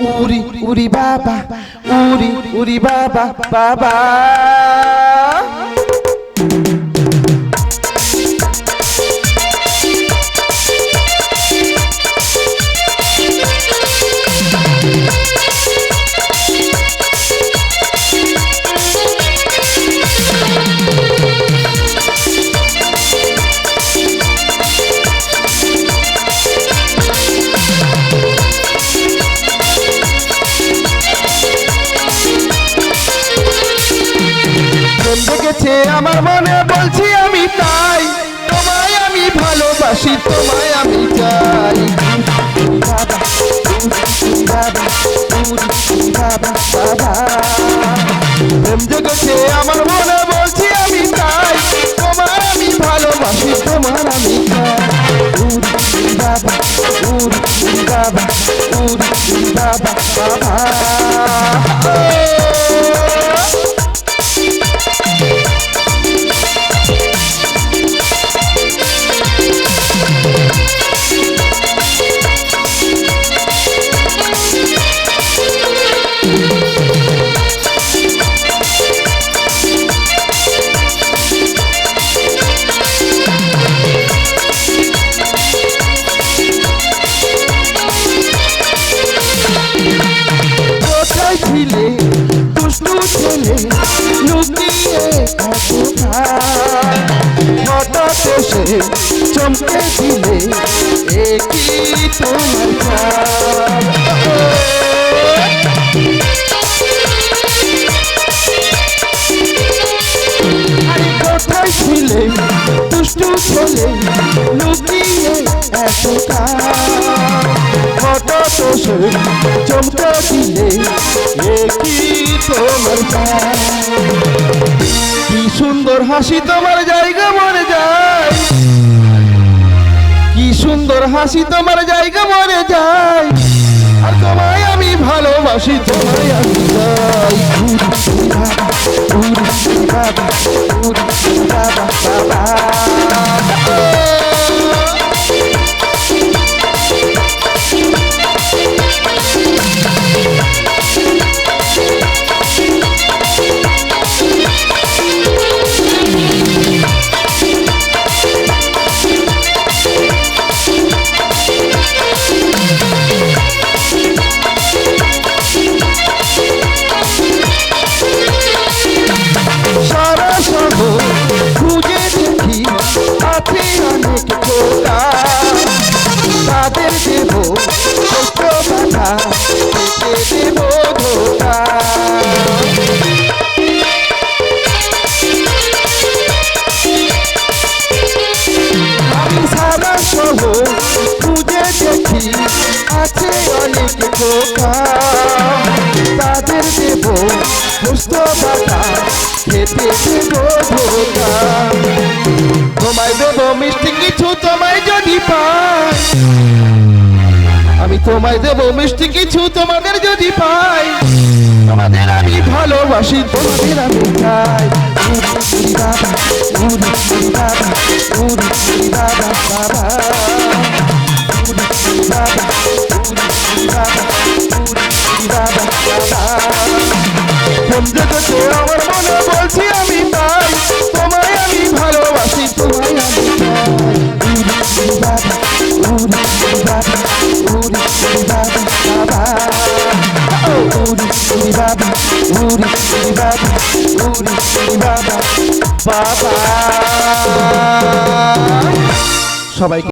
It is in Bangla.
উরি উরি বাবা উরি উরি বাবা বাবা প্রেম আমার মনে, বলছি আমি তাই। তোমায় আমি ভালোবাসি, তোমায় আমি চাই। বাবা বাবা বাবা বাবা প্রেম জেগেছে আমার মনে, বলছি আমি তাই। তোমায় আমি ভালোবাসি তোমার আমি বাবা বাবা বাবা বাবা লুকিয়ে হঠাৎ এসে চমকে দিলে একই তোমার কোথায় ছিলে দুষ্টু ছেলে লুকিয়ে এতটা হঠাৎ এসে চমকে দিলে একই তোমার। কি সুন্দর হাসি তোমার জায়গা মরে যায় কি সুন্দর হাসি তোমার জায়গা মরে যায় আর তোমায় আমি ভালোবাসি তোমায় আমি চাই দেব কষ্ট বাধা দেব ধোকা। আমি সারা শহর খুঁজে দেখি, আছে অনেক খোকা। তাদের দেব সুস্থ বাধা খেতে দেব ধোকা। তোমায় দেব মিষ্টি কিছু, তোমায় যদি আমি তোমায় দেব মিষ্টি কিছু তোমাদের যদি পাই। তোমাদের আমি ভালোবাসি, তোমাদের আমি চাই। বাবা বাবা উরি উরি বাবা উরি উরি বাবা বাবা সবাইকে